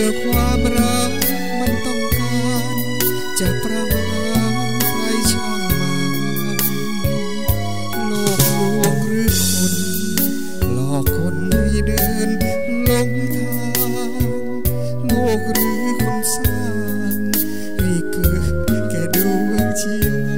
พื่อความรักมันต้องการจะประหารใครช่างมันโลกลวงหรือคนหลอกคนให้เดินลงทางโลกหรือคนสร้างให้เกิดแก่ดวงชีวิต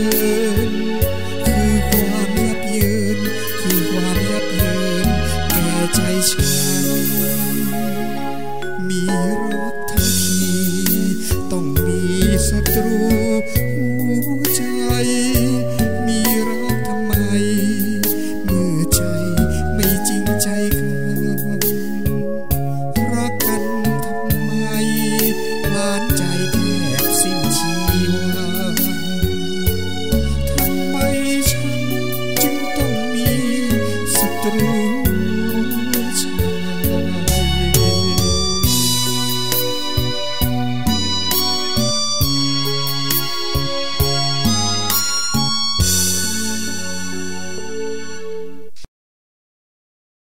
เ